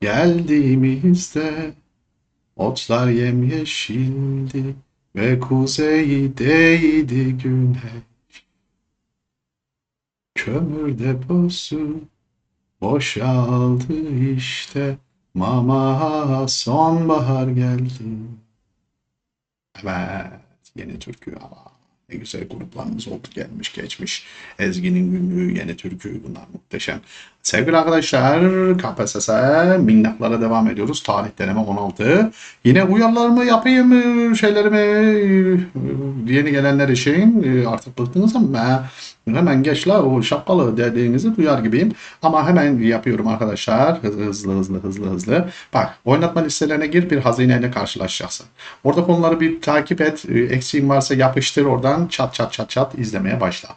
Geldiğimizde otlar yemyeşildi ve kuzeydeydi güneş. Kömür deposu boşaldı işte. Mama sonbahar geldi. Evet, yeni türkü ama ne güzel gruplarımız oldu gelmiş geçmiş. Ezgi'nin günlüğü, yeni türkü bunlar muhteşem. Sevgili arkadaşlar KPSS minnaklara devam ediyoruz. Tarih deneme 16. Yine uyarılarımı yapayım şeylerimi yeni gelenler için e, artık bıktınız ama hemen geç la o şapkalı dediğinizi duyar gibiyim. Ama hemen yapıyorum arkadaşlar. Hızlı hızlı hızlı hızlı hızlı. Bak oynatma listelerine gir bir hazineyle karşılaşacaksın. Orada konuları bir takip et. E, Eksiğin varsa yapıştır oradan çat çat çat çat izlemeye başla.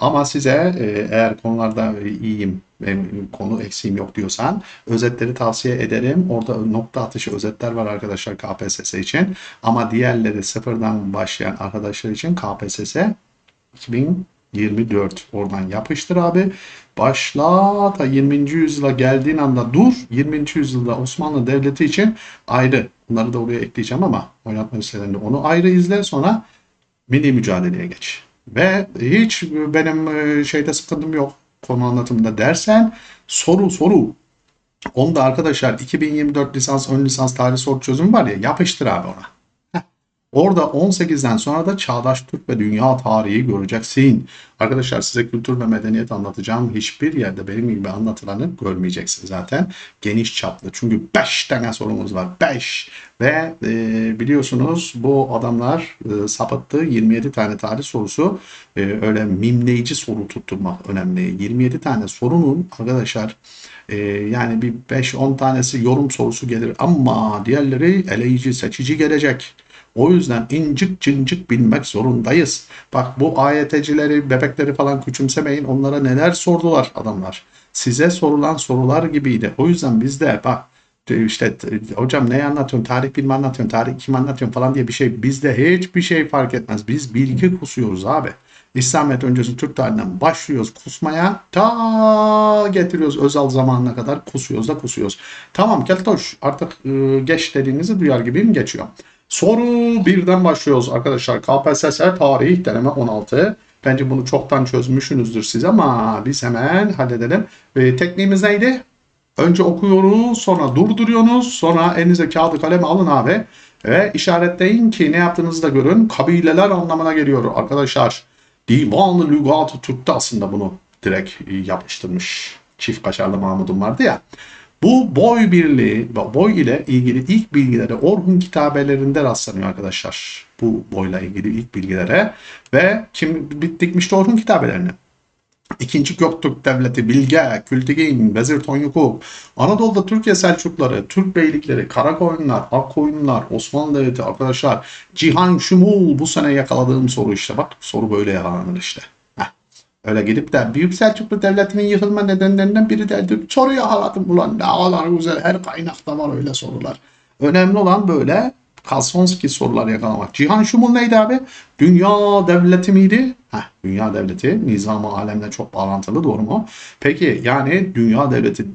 Ama size e, eğer konularda iyiyim konu eksiğim yok diyorsan özetleri tavsiye ederim. Orada nokta atışı özetler var arkadaşlar KPSS için. Ama diğerleri sıfırdan başlayan arkadaşlar için KPSS 2024 oradan yapıştır abi. Başla da 20. yüzyıla geldiğin anda dur. 20. yüzyılda Osmanlı Devleti için ayrı. Bunları da oraya ekleyeceğim ama oynatma listelerinde onu ayrı izle sonra milli mücadeleye geç. Ve hiç benim e, şeyde sıkıntım yok konu anlatımında dersen soru soru. Onda arkadaşlar 2024 lisans ön lisans tarih soru çözümü var ya yapıştır abi ona. Orada 18'den sonra da çağdaş Türk ve dünya tarihi göreceksin. Arkadaşlar size kültür ve medeniyet anlatacağım. Hiçbir yerde benim gibi anlatılanı görmeyeceksin zaten. Geniş çaplı. Çünkü 5 tane sorumuz var. 5. Ve e, biliyorsunuz bu adamlar e, sapıttı. 27 tane tarih sorusu. E, öyle mimleyici soru tutturmak önemli. 27 tane sorunun arkadaşlar e, yani bir 5-10 tanesi yorum sorusu gelir ama diğerleri eleyici, seçici gelecek. O yüzden incik cincik bilmek zorundayız. Bak bu AYT'cileri, bebekleri falan küçümsemeyin. Onlara neler sordular adamlar. Size sorulan sorular gibiydi. O yüzden biz de bak işte hocam ne anlatıyorsun, tarih bilme anlatıyorsun, tarih kim anlatıyorsun falan diye bir şey. Bizde hiçbir şey fark etmez. Biz bilgi kusuyoruz abi. İslamiyet öncesi Türk tarihinden başlıyoruz kusmaya ta getiriyoruz Özal zamanına kadar kusuyoruz da kusuyoruz. Tamam Keltoş artık e, geç dediğinizi duyar gibiyim geçiyor. Soru birden başlıyoruz arkadaşlar. KPSS tarih deneme 16. Bence bunu çoktan çözmüşsünüzdür siz ama biz hemen halledelim. E, tekniğimiz neydi? Önce okuyoruz, sonra durduruyorsunuz, sonra elinize kağıdı kalemi alın abi ve işaretleyin ki ne yaptığınızı da görün. Kabileler anlamına geliyor arkadaşlar. Divan-ı Lügat-ı Türk'te aslında bunu direkt yapıştırmış. Çift kaşarlı Mahmud'un vardı ya. Bu boy birliği, boy ile ilgili ilk bilgilere Orhun kitabelerinde rastlanıyor arkadaşlar. Bu boyla ilgili ilk bilgilere ve kim dikmişti Orhun kitabelerini? İkinci Göktürk Devleti, Bilge, Kültigin, Vezir Tonyukuk, Anadolu'da Türkiye Selçukları, Türk beylikleri, Karakoyunlar, Akkoyunlar, Osmanlı Devleti arkadaşlar, Cihan Şumul bu sene yakaladığım soru işte bak soru böyle yakalanır işte. Öyle gidip de Büyük Selçuklu Devleti'nin yıkılma nedenlerinden biri de soru yakaladım ulan ne kadar güzel her kaynakta var öyle sorular. Önemli olan böyle Kalsonski sorular yakalamak. Cihan Şumul neydi abi? Dünya devleti miydi? Heh, dünya devleti nizam-ı alemle çok bağlantılı doğru mu? Peki yani dünya devleti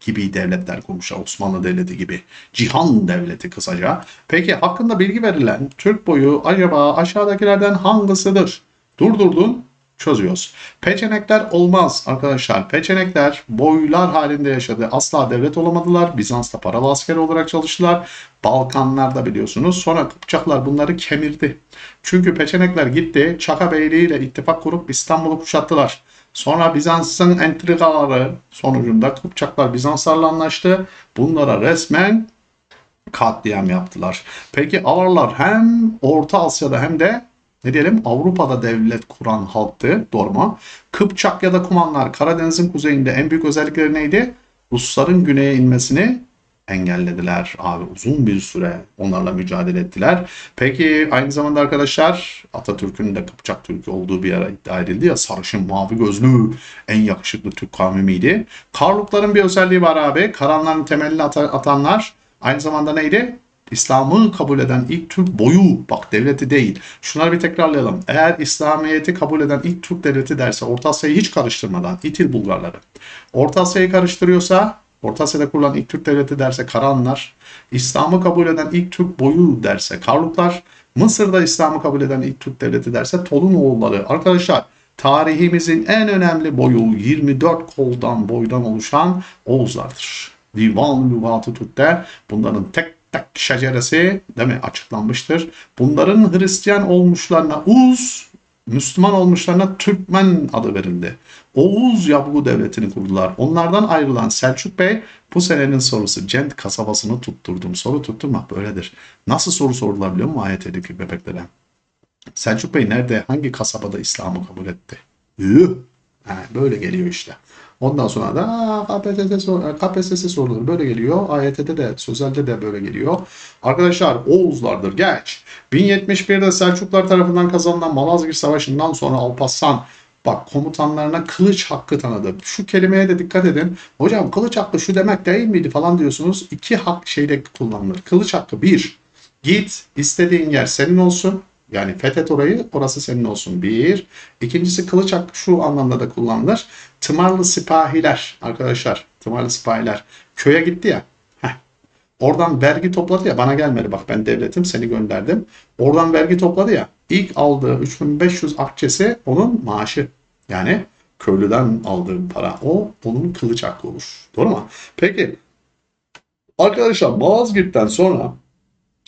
gibi devletler kurmuşlar. Osmanlı devleti gibi. Cihan devleti kısaca. Peki hakkında bilgi verilen Türk boyu acaba aşağıdakilerden hangisidir? Durdurdun çözüyoruz. Peçenekler olmaz arkadaşlar. Peçenekler boylar halinde yaşadı. Asla devlet olamadılar. Bizans'ta paralı asker olarak çalıştılar. Balkanlarda biliyorsunuz. Sonra Kıpçaklar bunları kemirdi. Çünkü Peçenekler gitti. Çaka Beyliği ile ittifak kurup İstanbul'u kuşattılar. Sonra Bizans'ın entrikaları sonucunda Kıpçaklar Bizanslarla anlaştı. Bunlara resmen katliam yaptılar. Peki Avarlar hem Orta Asya'da hem de ne diyelim Avrupa'da devlet kuran halktı. Doğru mu? Kıpçak ya da Kumanlar Karadeniz'in kuzeyinde en büyük özellikleri neydi? Rusların güneye inmesini engellediler abi uzun bir süre onlarla mücadele ettiler. Peki aynı zamanda arkadaşlar Atatürk'ün de Kıpçak Türk'ü olduğu bir ara iddia edildi ya sarışın mavi gözlü en yakışıklı Türk kavmiydi. Karlukların bir özelliği var abi. Karanların temelini at atanlar aynı zamanda neydi? İslam'ı kabul eden ilk Türk boyu, bak devleti değil. Şunları bir tekrarlayalım. Eğer İslamiyet'i kabul eden ilk Türk devleti derse Orta Asya'yı hiç karıştırmadan, İtil Bulgarları. Orta Asya'yı karıştırıyorsa Orta Asya'da kurulan ilk Türk devleti derse Karahanlar, İslam'ı kabul eden ilk Türk boyu derse Karluklar, Mısır'da İslam'ı kabul eden ilk Türk devleti derse Tolunoğulları. Arkadaşlar tarihimizin en önemli boyu 24 koldan boydan oluşan Oğuzlardır. Divan Lügatı Türk'te bunların tek tek şeceresi değil mi açıklanmıştır. Bunların Hristiyan olmuşlarına Uz, Müslüman olmuşlarına Türkmen adı verildi. Oğuz Yavru Devleti'ni kurdular. Onlardan ayrılan Selçuk Bey bu senenin sorusu Cent kasabasını tutturdum. Soru tutturmak böyledir. Nasıl soru sordular biliyor musun AYT'deki bebeklere? Selçuk Bey nerede, hangi kasabada İslam'ı kabul etti? Ha, böyle geliyor işte. Ondan sonra da KPSS, sor- KPSS soruları böyle geliyor. AYT'de de, sözelde de böyle geliyor. Arkadaşlar Oğuzlardır. Geç. 1071'de Selçuklar tarafından kazanılan Malazgirt Savaşı'ndan sonra Alparslan Bak komutanlarına kılıç hakkı tanıdı. Şu kelimeye de dikkat edin. Hocam kılıç hakkı şu demek değil miydi falan diyorsunuz. İki hak şeyde kullanılır. Kılıç hakkı bir. Git istediğin yer senin olsun. Yani fethet orayı orası senin olsun. Bir. İkincisi kılıç hakkı şu anlamda da kullanılır. Tımarlı sipahiler arkadaşlar. Tımarlı sipahiler. Köye gitti ya. Heh. Oradan vergi topladı ya bana gelmedi bak ben devletim seni gönderdim. Oradan vergi topladı ya ilk aldığı 3500 akçesi onun maaşı. Yani köylüden aldığı para o onun kılıç hakkı olur. Doğru mu? Peki arkadaşlar Malazgirt'ten sonra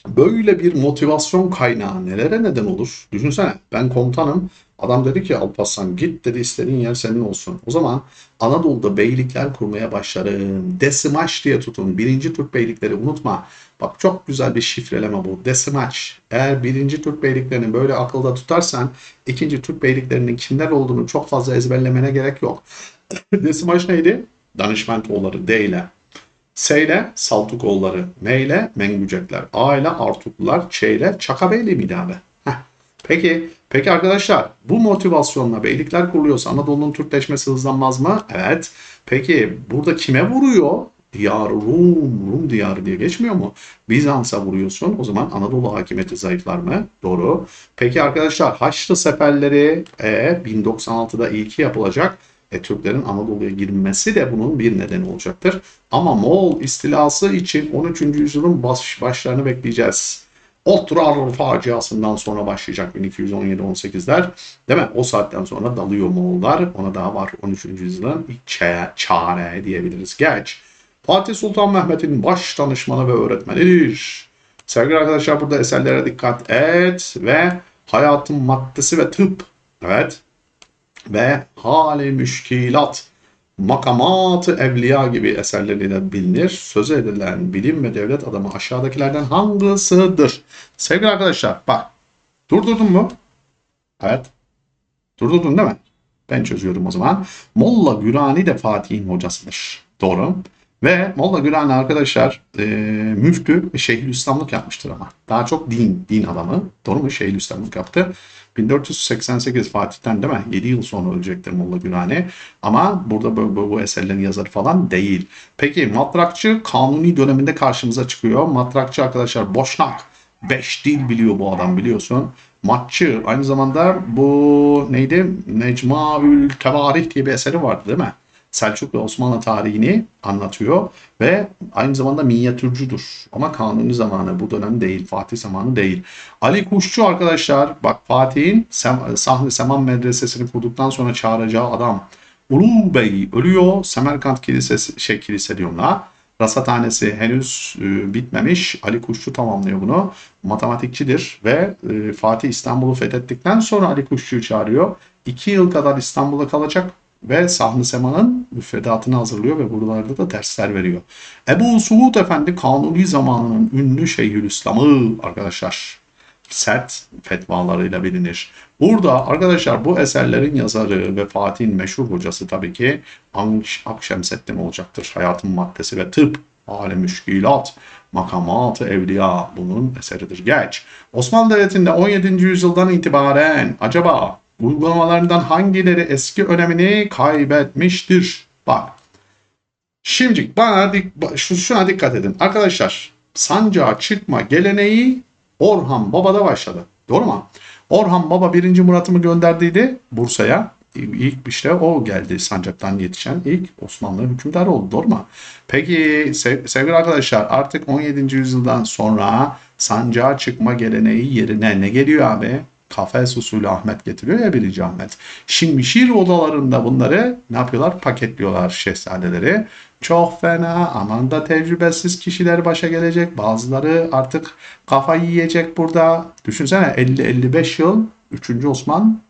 böyle bir motivasyon kaynağı nelere neden olur? Düşünsene ben komutanım. Adam dedi ki Alparslan git dedi istediğin yer senin olsun. O zaman Anadolu'da beylikler kurmaya başlarım. Desimaç diye tutun. Birinci Türk beylikleri unutma. Bak çok güzel bir şifreleme bu. Desimaç. Eğer birinci Türk beyliklerini böyle akılda tutarsan ikinci Türk beyliklerinin kimler olduğunu çok fazla ezberlemene gerek yok. Desimaç neydi? Danışment oğulları D ile. S ile Saltukoğulları, M ile Mengücekler, A ile Artuklular, Ç ile Çakabeyli miydi abi? Heh. Peki, peki arkadaşlar bu motivasyonla beylikler kuruluyorsa Anadolu'nun Türkleşmesi hızlanmaz mı? Evet. Peki burada kime vuruyor? Diyar Rum, Rum diyarı diye geçmiyor mu? Bizans'a vuruyorsun. O zaman Anadolu hakimiyeti zayıflar mı? Doğru. Peki arkadaşlar Haçlı seferleri e, 1096'da ilki yapılacak. Türklerin Anadolu'ya girmesi de bunun bir nedeni olacaktır. Ama Moğol istilası için 13. yüzyılın baş, başlarını bekleyeceğiz. Otrar faciasından sonra başlayacak 1217-18'ler. Değil mi? O saatten sonra dalıyor Moğollar. Ona daha var 13. yüzyılın ilk çare, çare diyebiliriz. Geç. Fatih Sultan Mehmet'in baş danışmanı ve öğretmenidir. Sevgili arkadaşlar burada eserlere dikkat et ve hayatın maddesi ve tıp. Evet ve hali müşkilat, makamat evliya gibi eserleriyle bilinir. Söz edilen bilim ve devlet adamı aşağıdakilerden hangisidir? Sevgili arkadaşlar bak durdurdun mu? Evet. Durdurdun değil mi? Ben çözüyorum o zaman. Molla Gürani de Fatih'in hocasıdır. Doğru. Ve Molla Gürani arkadaşlar e, müftü Şeyhülislamlık yapmıştır ama. Daha çok din, din adamı. Doğru mu? Şeyhülislamlık yaptı. 1488 Fatih'ten değil mi? 7 yıl sonra ölecektir Molla Gürani. Ama burada bu, bu, bu eserlerin yazarı falan değil. Peki matrakçı kanuni döneminde karşımıza çıkıyor. Matrakçı arkadaşlar Boşnak. 5 dil biliyor bu adam biliyorsun. Matçı aynı zamanda bu neydi? Necmaül Tevarih diye bir eseri vardı değil mi? Selçuk ve Osmanlı tarihini anlatıyor ve aynı zamanda minyatürcüdür. Ama kanuni zamanı bu dönem değil, Fatih zamanı değil. Ali Kuşçu arkadaşlar bak Fatih'in Sem- Sahni Seman Medresesi'ni kurduktan sonra çağıracağı adam. Ulu Bey ölüyor. Semerkant Kilisesi, şey kilise diyorum la. Rasathanesi henüz e, bitmemiş. Ali Kuşçu tamamlıyor bunu. Matematikçidir ve e, Fatih İstanbul'u fethettikten sonra Ali Kuşçu'yu çağırıyor. İki yıl kadar İstanbul'da kalacak ve Sahni Sema'nın müfredatını hazırlıyor ve buralarda da dersler veriyor. Ebu Suud Efendi Kanuni zamanının ünlü Şeyhülislam'ı arkadaşlar sert fetvalarıyla bilinir. Burada arkadaşlar bu eserlerin yazarı ve Fatih'in meşhur hocası tabii ki Anş- Akşemseddin olacaktır. Hayatın maddesi ve tıp, alem müşkilat, makamat-ı evliya bunun eseridir. Geç. Osmanlı Devleti'nde 17. yüzyıldan itibaren acaba uygulamalarından hangileri eski önemini kaybetmiştir? Bak. Şimdi bana şu, şuna dikkat edin. Arkadaşlar sancağa çıkma geleneği Orhan Baba'da başladı. Doğru mu? Orhan Baba 1. Murat'ı mı gönderdiydi Bursa'ya? ilk işte o geldi sancaktan yetişen ilk Osmanlı hükümdarı oldu doğru mu? Peki sev- sevgili arkadaşlar artık 17. yüzyıldan sonra sancağa çıkma geleneği yerine ne geliyor abi? Kafes usulü Ahmet getiriyor ya birinci Ahmet. Şimşir odalarında bunları ne yapıyorlar? Paketliyorlar şehzadeleri. Çok fena aman da tecrübesiz kişiler başa gelecek. Bazıları artık kafayı yiyecek burada. Düşünsene 50-55 yıl 3. Osman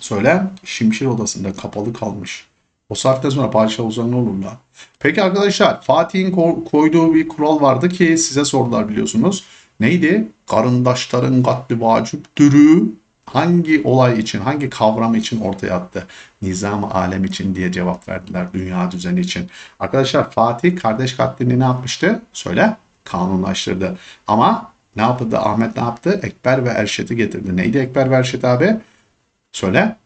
söyle Şimşir odasında kapalı kalmış. O saatten sonra padişah uzanı olurlar. Peki arkadaşlar Fatih'in ko- koyduğu bir kural vardı ki size sordular biliyorsunuz. Neydi? Karındaşların katli vaciptürü hangi olay için, hangi kavram için ortaya attı? Nizam alem için diye cevap verdiler dünya düzeni için. Arkadaşlar Fatih kardeş katlini ne yapmıştı? Söyle. Kanunlaştırdı. Ama ne yaptı? Ahmet ne yaptı? Ekber ve Erşet'i getirdi. Neydi Ekber ve Erşet abi? Söyle.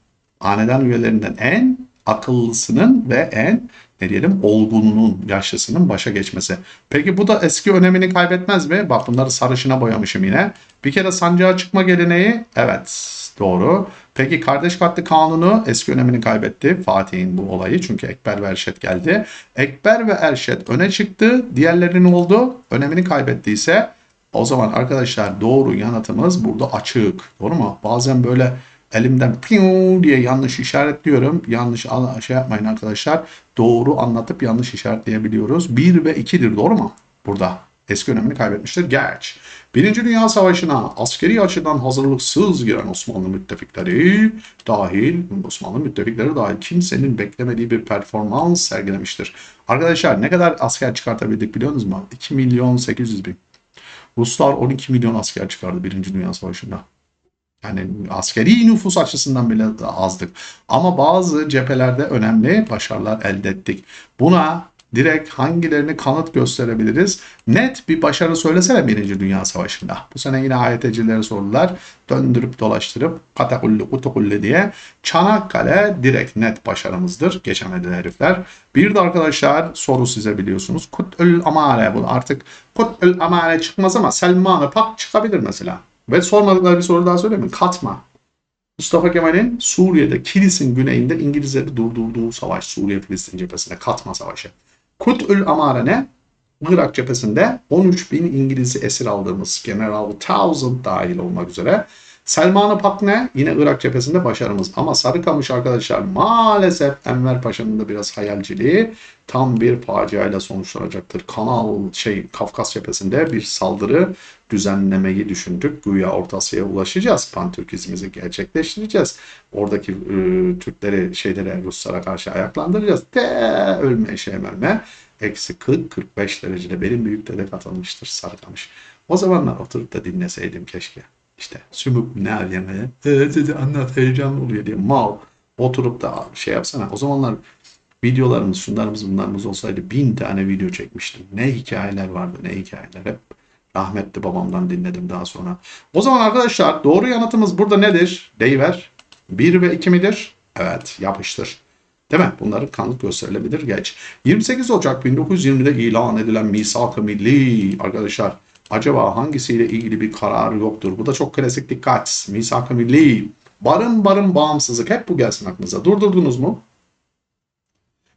Hanedan üyelerinden en akıllısının ve en ne diyelim olgununun, yaşlısının başa geçmesi. Peki bu da eski önemini kaybetmez mi? Bak bunları sarışına boyamışım yine. Bir kere sancağa çıkma geleneği evet doğru. Peki kardeş katli kanunu eski önemini kaybetti. Fatih'in bu olayı çünkü Ekber ve Erşet geldi. Ekber ve Erşet öne çıktı. Diğerlerinin oldu. Önemini kaybettiyse o zaman arkadaşlar doğru yanıtımız burada açık. Doğru mu? Bazen böyle elimden piu diye yanlış işaretliyorum. Yanlış şey yapmayın arkadaşlar. Doğru anlatıp yanlış işaretleyebiliyoruz. 1 ve 2'dir doğru mu? Burada eski önemini kaybetmiştir. Geç. Birinci Dünya Savaşı'na askeri açıdan hazırlıksız giren Osmanlı müttefikleri dahil, Osmanlı müttefikleri dahil kimsenin beklemediği bir performans sergilemiştir. Arkadaşlar ne kadar asker çıkartabildik biliyor musunuz mu? 2 milyon 800 bin. Ruslar 12 milyon asker çıkardı Birinci Dünya Savaşı'nda. Yani askeri nüfus açısından bile azdık. Ama bazı cephelerde önemli başarılar elde ettik. Buna direkt hangilerini kanıt gösterebiliriz? Net bir başarı söylesene Birinci Dünya Savaşı'nda. Bu sene yine AYT'cilere sordular. Döndürüp dolaştırıp katakulli kutukulli diye. Çanakkale direkt net başarımızdır. Geçemedi herifler. Bir de arkadaşlar soru size biliyorsunuz. Kut'ül Amare. Bu artık Kut'ül Amare çıkmaz ama Selman-ı Pak çıkabilir mesela. Ve sormadıkları bir soru daha söyleyeyim mi? Katma. Mustafa Kemal'in Suriye'de Kilis'in güneyinde İngilizleri durdurduğu savaş Suriye Filistin cephesinde Katma Savaşı. Kut'ül Amare ne? Irak cephesinde 13 bin İngiliz'i esir aldığımız General Townsend dahil olmak üzere. Selman-ı Pak ne? Yine Irak cephesinde başarımız. Ama Sarıkamış arkadaşlar maalesef Enver Paşa'nın da biraz hayalciliği tam bir faciayla sonuçlanacaktır. Kanal şey Kafkas cephesinde bir saldırı düzenlemeyi düşündük. Güya Orta Asya'ya ulaşacağız. Pantürkizmimizi gerçekleştireceğiz. Oradaki e, Türkleri şeylere Ruslara karşı ayaklandıracağız. De ölme ölme. Eksi 40-45 derecede benim büyük dede katılmıştır Sarıkamış. O zamanlar oturup da dinleseydim keşke. İşte sümük ne yemeğe? Ee, dedi anlat heyecanlı oluyor diye mal. Oturup da şey yapsana. O zamanlar videolarımız, şunlarımız bunlarımız olsaydı bin tane video çekmiştim. Ne hikayeler vardı ne hikayeler. Hep rahmetli babamdan dinledim daha sonra. O zaman arkadaşlar doğru yanıtımız burada nedir? Deyiver. 1 ve 2 midir? Evet yapıştır. Değil mi? Bunların kanıt gösterilebilir. Geç. 28 Ocak 1920'de ilan edilen Misak-ı Milli arkadaşlar acaba hangisiyle ilgili bir karar yoktur? Bu da çok klasik dikkat. Misak-ı Milli. Barın barın bağımsızlık. Hep bu gelsin aklınıza. Durdurdunuz mu?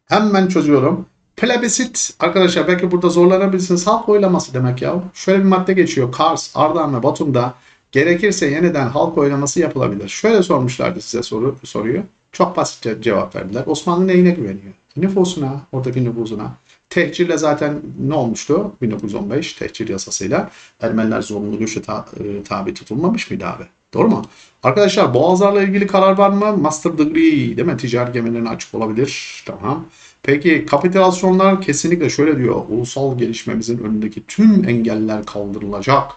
Hemen çözüyorum. Plebisit arkadaşlar belki burada zorlanabilirsiniz. Halk oylaması demek ya. Şöyle bir madde geçiyor. Kars, Ardahan ve Batum'da gerekirse yeniden halk oylaması yapılabilir. Şöyle sormuşlardı size soru soruyu. Çok basitçe cevap verdiler. Osmanlı neyine güveniyor? Nüfusuna, oradaki nüfusuna. Tehcirle zaten ne olmuştu? 1915 tehcir yasasıyla Ermeniler zorunlu göçe ta- e, tabi tutulmamış mıydı abi? Doğru mu? Arkadaşlar boğazlarla ilgili karar var mı? Master degree değil mi? Ticari gemilerine açık olabilir. Tamam. Peki kapitülasyonlar kesinlikle şöyle diyor. Ulusal gelişmemizin önündeki tüm engeller kaldırılacak.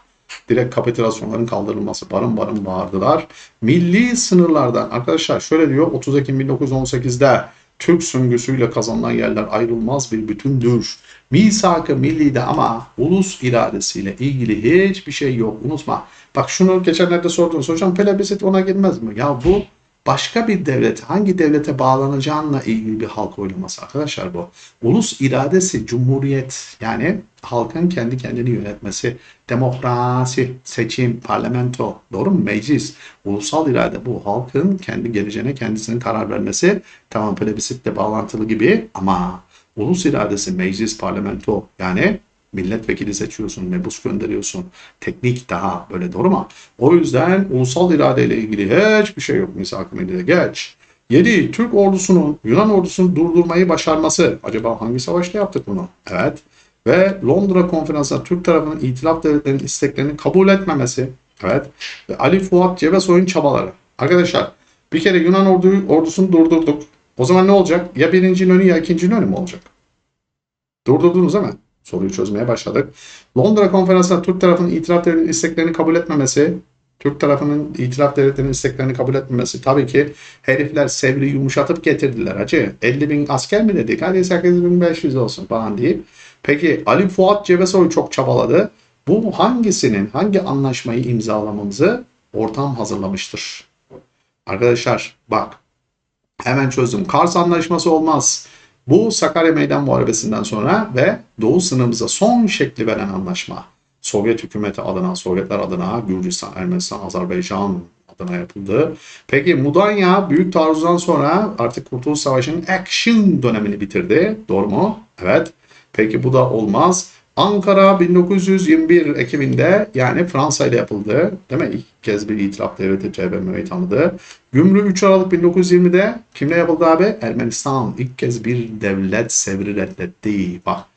Direkt kapitülasyonların kaldırılması barın barın bağırdılar. Milli sınırlardan arkadaşlar şöyle diyor 30 Ekim 1918'de Türk söngüsüyle kazanılan yerler ayrılmaz bir bütündür. Misak-ı millide ama ulus iradesiyle ilgili hiçbir şey yok. Unutma. Bak şunu geçenlerde sordunuz. Hocam plebisit ona girmez mi? Ya bu başka bir devlet hangi devlete bağlanacağınla ilgili bir halk oylaması arkadaşlar bu. Ulus iradesi, cumhuriyet yani halkın kendi kendini yönetmesi, demokrasi, seçim, parlamento, doğru mu? Meclis, ulusal irade bu. Halkın kendi geleceğine kendisinin karar vermesi tamam plebisitle bağlantılı gibi ama ulus iradesi, meclis, parlamento yani milletvekili seçiyorsun, mebus gönderiyorsun. Teknik daha böyle doğru mu? O yüzden ulusal iradeyle ilgili hiçbir şey yok misak de geç. 7. Türk ordusunun Yunan ordusunu durdurmayı başarması. Acaba hangi savaşta yaptık bunu? Evet. Ve Londra konferansında Türk tarafının itilaf devletlerinin isteklerini kabul etmemesi. Evet. Ve Ali Fuat Cebesoy'un çabaları. Arkadaşlar bir kere Yunan ordu, ordusunu durdurduk. O zaman ne olacak? Ya birinci önü ya ikinci önü mü olacak? Durdurdunuz değil mi? Soruyu çözmeye başladık. Londra konferansında Türk tarafının itiraf devletinin isteklerini kabul etmemesi, Türk tarafının itiraf devletlerinin isteklerini kabul etmemesi tabii ki herifler Sevr'i yumuşatıp getirdiler hacı. 50 bin asker mi dedik? Hadi 8500 olsun falan deyip. Peki Ali Fuat Cebesoy çok çabaladı. Bu hangisinin, hangi anlaşmayı imzalamamızı ortam hazırlamıştır? Arkadaşlar bak hemen çözdüm. Kars Anlaşması olmaz. Bu Sakarya Meydan Muharebesi'nden sonra ve Doğu sınırımıza son şekli veren anlaşma. Sovyet hükümeti adına, Sovyetler adına, Gürcistan, Ermenistan, Azerbaycan adına yapıldı. Peki Mudanya Büyük Taarruz'dan sonra artık Kurtuluş Savaşı'nın action dönemini bitirdi. Doğru mu? Evet. Peki bu da olmaz. Ankara 1921 Ekim'inde yani Fransa ile yapıldı. Değil mi? İlk kez bir itiraf devleti TBMM'yi tanıdı. Gümrü 3 Aralık 1920'de kimle yapıldı abi? Ermenistan ilk kez bir devlet sevri reddetti. Bak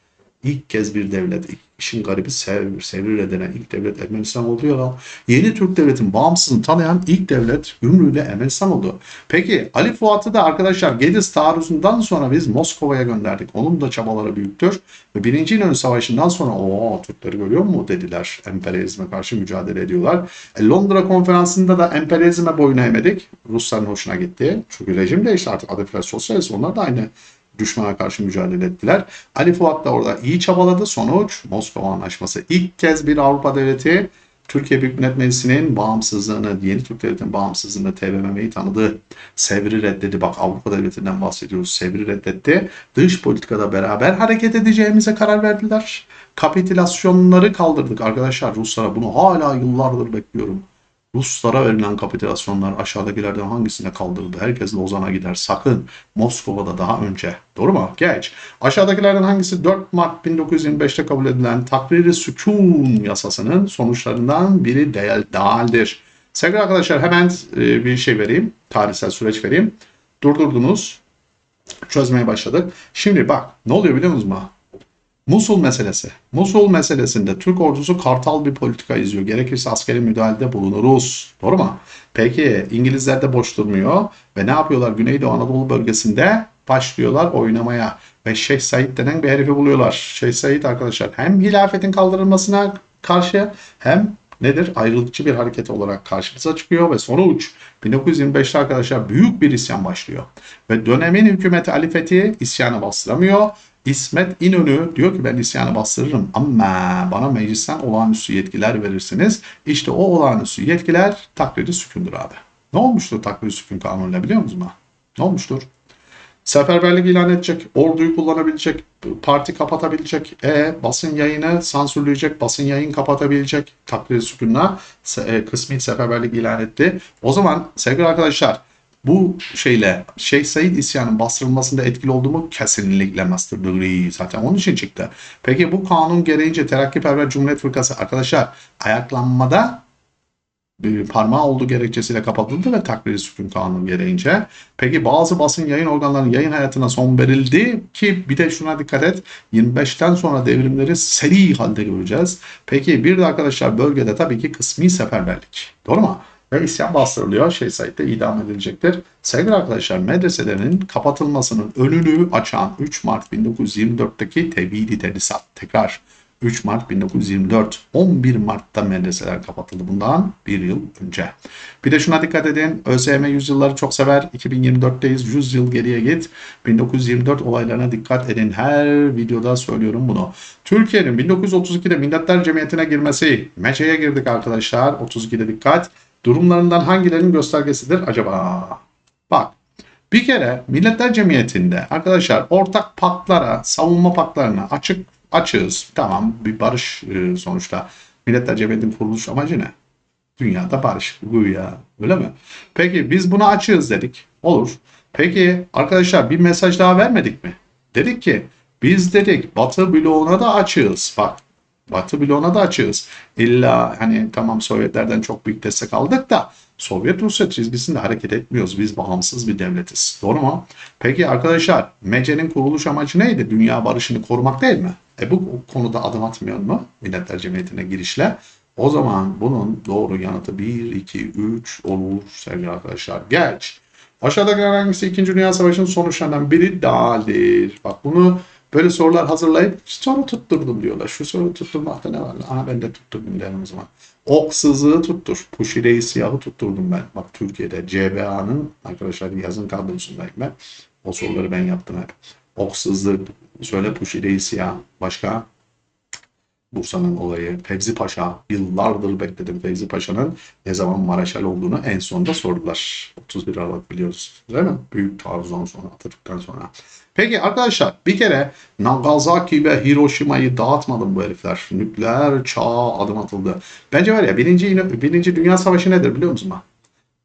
ilk kez bir devlet. İşin garibi sev, sevri reddeden ilk devlet Ermenistan oldu ya. Yeni Türk devletin bağımsızlığını tanıyan ilk devlet Gümrü ile Ermenistan oldu. Peki Ali Fuat'ı da arkadaşlar Gediz taarruzundan sonra biz Moskova'ya gönderdik. Onun da çabaları büyüktür. Ve Birinci İnönü Savaşı'ndan sonra o Türkleri görüyor mu dediler. Emperyalizme karşı mücadele ediyorlar. E, Londra konferansında da emperyalizme boyun eğmedik. Rusların hoşuna gitti. Çünkü rejim değişti artık Adolfler sosyalist. Onlar da aynı düşmana karşı mücadele ettiler. Ali Fuat da orada iyi çabaladı. Sonuç Moskova Anlaşması. İlk kez bir Avrupa devleti Türkiye Büyük Millet Meclisi'nin bağımsızlığını, yeni Türk Devleti'nin bağımsızlığını TBMM'yi tanıdı. Sevri reddetti. Bak Avrupa Devleti'nden bahsediyoruz. Sevri reddetti. Dış politikada beraber hareket edeceğimize karar verdiler. Kapitülasyonları kaldırdık arkadaşlar Ruslara. Bunu hala yıllardır bekliyorum. Ruslara verilen kapitülasyonlar aşağıdakilerden hangisine kaldırıldı? Herkes Lozan'a gider. Sakın Moskova'da daha önce. Doğru mu? Geç. Aşağıdakilerden hangisi 4 Mart 1925'te kabul edilen Takriri Sükun yasasının sonuçlarından biri değil, değildir? Sevgili arkadaşlar hemen e, bir şey vereyim. Tarihsel süreç vereyim. Durdurdunuz. Çözmeye başladık. Şimdi bak ne oluyor biliyor musunuz? Musul meselesi. Musul meselesinde Türk ordusu kartal bir politika izliyor. Gerekirse askeri müdahalede bulunuruz. Doğru mu? Peki İngilizler de boş durmuyor. Ve ne yapıyorlar? Güneydoğu Anadolu bölgesinde başlıyorlar oynamaya. Ve Şeyh Said denen bir herifi buluyorlar. Şeyh Said arkadaşlar hem hilafetin kaldırılmasına karşı hem nedir? Ayrılıkçı bir hareket olarak karşımıza çıkıyor ve sonuç 1925'te arkadaşlar büyük bir isyan başlıyor. Ve dönemin hükümeti Ali Fethi isyanı bastıramıyor. İsmet İnönü diyor ki ben isyanı bastırırım ama bana meclisten olağanüstü yetkiler verirsiniz. İşte o olağanüstü yetkiler takriri sükundur abi. Ne olmuştur takriri sükun kanunuyla biliyor musunuz? Ne olmuştur? Seferberlik ilan edecek, orduyu kullanabilecek, parti kapatabilecek, e, basın yayını sansürleyecek, basın yayın kapatabilecek takdir sükunla e, kısmi seferberlik ilan etti. O zaman sevgili arkadaşlar bu şeyle Şeyh Said isyanın bastırılmasında etkili oldu mu? Kesinlikle Master zaten onun için çıktı. Peki bu kanun gereğince Terakkiperver Cumhuriyet Fırkası arkadaşlar ayaklanmada parmağı olduğu gerekçesiyle kapatıldı ve takviri sükun kanunu gereğince. Peki bazı basın yayın organlarının yayın hayatına son verildi ki bir de şuna dikkat et 25'ten sonra devrimleri seri halde göreceğiz. Peki bir de arkadaşlar bölgede tabii ki kısmi seferberlik. Doğru mu? ve isyan bastırılıyor. Şey Said'de idam edilecektir. Sevgili arkadaşlar medreselerin kapatılmasının önünü açan 3 Mart 1924'teki tevhidi tedrisat tekrar 3 Mart 1924 11 Mart'ta medreseler kapatıldı bundan bir yıl önce. Bir de şuna dikkat edin ÖSYM yüzyılları çok sever 2024'teyiz 100 yıl geriye git 1924 olaylarına dikkat edin her videoda söylüyorum bunu. Türkiye'nin 1932'de Milletler Cemiyeti'ne girmesi MECE'ye girdik arkadaşlar 32'de dikkat durumlarından hangilerinin göstergesidir acaba? Bak bir kere Milletler Cemiyeti'nde arkadaşlar ortak paktlara, savunma paklarına açık açığız. Tamam bir barış e, sonuçta. Milletler Cemiyeti'nin kuruluş amacı ne? Dünyada barış. Bu ya. Öyle mi? Peki biz buna açığız dedik. Olur. Peki arkadaşlar bir mesaj daha vermedik mi? Dedik ki biz dedik Batı bloğuna da açığız. Bak Batı bloğuna da açığız. İlla hani tamam Sovyetlerden çok büyük destek aldık da Sovyet Rusya çizgisinde hareket etmiyoruz. Biz bağımsız bir devletiz. Doğru mu? Peki arkadaşlar MECE'nin kuruluş amacı neydi? Dünya barışını korumak değil mi? E bu konuda adım atmıyor mu? Milletler Cemiyeti'ne girişle. O zaman bunun doğru yanıtı 1, 2, 3 olur sevgili arkadaşlar. Geç. Aşağıdaki hangisi 2. Dünya Savaşı'nın sonuçlarından biri değildir. Bak bunu böyle sorular hazırlayıp soru tutturdum diyorlar. Şu soru tutturmakta ne var? Aha ben de tutturdum derim o zaman. Ok-sızığı tuttur. Puşireyi siyahı tutturdum ben. Bak Türkiye'de CBA'nın arkadaşlar yazın kadrosundayım ben. O soruları ben yaptım hep. Ok-sızlık, söyle Puşireyi siyah. Başka? Bursa'nın olayı. Fevzi Paşa. Yıllardır bekledim Fevzi Paşa'nın ne zaman Maraşal olduğunu en sonunda sordular. 31 Aralık biliyoruz. Değil mi? Büyük taarruzdan sonra, Atatürk'ten sonra. Peki arkadaşlar bir kere Nagasaki ve Hiroşima'yı dağıtmadı bu herifler. Nükleer çağa adım atıldı. Bence var ya birinci, birinci Dünya Savaşı nedir biliyor musun?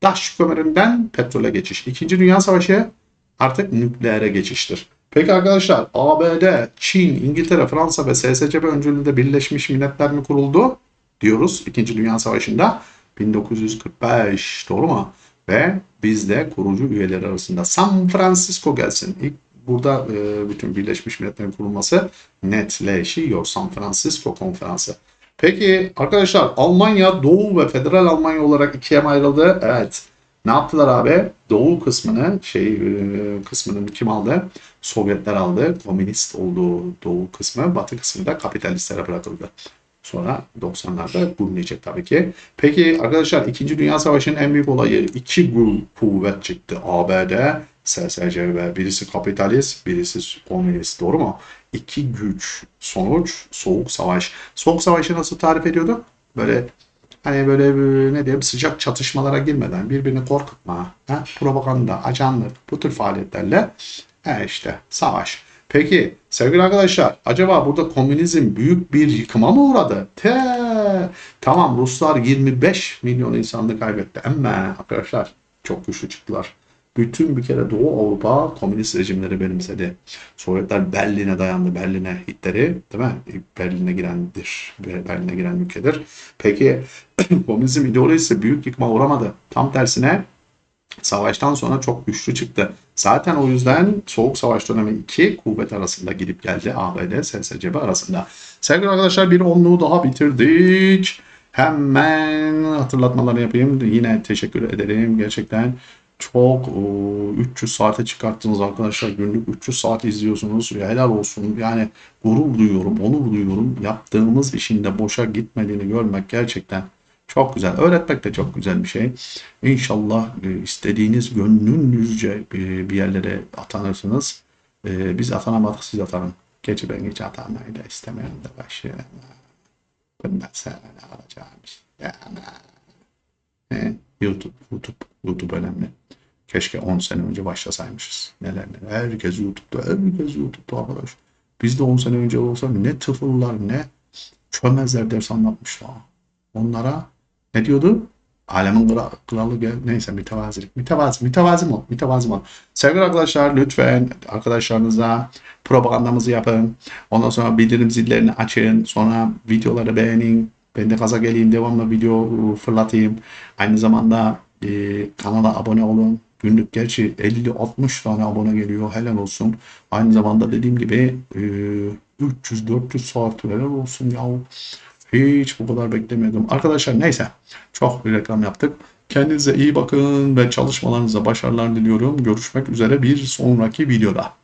Taş kömüründen petrole geçiş. İkinci Dünya Savaşı artık nükleere geçiştir. Peki arkadaşlar ABD, Çin, İngiltere, Fransa ve SSCB öncülüğünde Birleşmiş Milletler mi kuruldu? Diyoruz 2. Dünya Savaşı'nda 1945 doğru mu? Ve biz de kurucu üyeleri arasında San Francisco gelsin. İlk burada e, bütün Birleşmiş Milletler'in kurulması netleşiyor. San Francisco konferansı. Peki arkadaşlar Almanya Doğu ve Federal Almanya olarak ikiye ayrıldı? Evet. Ne yaptılar abi? Doğu kısmını şey e, kısmını kim aldı? Sovyetler aldı. Komünist olduğu doğu kısmı, batı kısmı da kapitalistlere bırakıldı. Sonra 90'larda bölünecek tabii ki. Peki arkadaşlar 2. Dünya Savaşı'nın en büyük olayı iki kuvvet çıktı. ABD, SSCB. Birisi kapitalist, birisi komünist. Doğru mu? İki güç. Sonuç Soğuk Savaş. Soğuk Savaşı nasıl tarif ediyorduk? Böyle hani böyle e, ne diyeyim sıcak çatışmalara girmeden birbirini korkutma, ha, propaganda, ajanlık bu tür faaliyetlerle he işte savaş. Peki sevgili arkadaşlar acaba burada komünizm büyük bir yıkıma mı uğradı? Te tamam Ruslar 25 milyon insanını kaybetti ama arkadaşlar çok güçlü çıktılar. Bütün bir kere Doğu Avrupa komünist rejimleri benimsedi. Sovyetler Berlin'e dayandı. Berlin'e Hitler'i değil mi? Berlin'e girendir. Berlin'e giren ülkedir. Peki komünizm ideolojisi büyük yıkıma uğramadı. Tam tersine savaştan sonra çok güçlü çıktı. Zaten o yüzden Soğuk Savaş dönemi iki kuvvet arasında gidip geldi ABD, SSCB arasında. Sevgili arkadaşlar bir onluğu daha bitirdik. Hemen hatırlatmalarını yapayım. Yine teşekkür ederim. Gerçekten çok 300 saate çıkarttınız arkadaşlar. Günlük 300 saat izliyorsunuz. Helal olsun. Yani gurur duyuyorum, onur duyuyorum. Yaptığımız işin de boşa gitmediğini görmek gerçekten çok güzel. Öğretmek de çok güzel bir şey. İnşallah e, istediğiniz gönlünüzce bir yerlere atanırsınız. E, biz atanamadık siz atanın. Geçi ben hiç atanmayı da istemeyen de başı. Bundan sonra ne alacağımız. Yani. YouTube, YouTube, YouTube önemli. Keşke 10 sene önce başlasaymışız. Neler neler. Herkes YouTube'da, herkes YouTube'da arkadaş. Biz de 10 sene önce olsa ne tıfıllar ne çömezler ders anlatmışlar. Onlara ne diyordu? Alemin kralı, gel. Neyse mütevazilik. Mütevazi, mütevazi mi? Mütevazi mi? Sevgili arkadaşlar lütfen arkadaşlarınıza propagandamızı yapın. Ondan sonra bildirim zillerini açın. Sonra videoları beğenin. Ben de gaza geleyim. Devamlı video fırlatayım. Aynı zamanda e, kanala abone olun. Günlük gerçi 50-60 tane abone geliyor. Helal olsun. Aynı zamanda dediğim gibi e, 300-400 saat helal olsun ya. Hiç bu kadar beklemiyordum. Arkadaşlar neyse. Çok bir reklam yaptık. Kendinize iyi bakın ve çalışmalarınıza başarılar diliyorum. Görüşmek üzere bir sonraki videoda.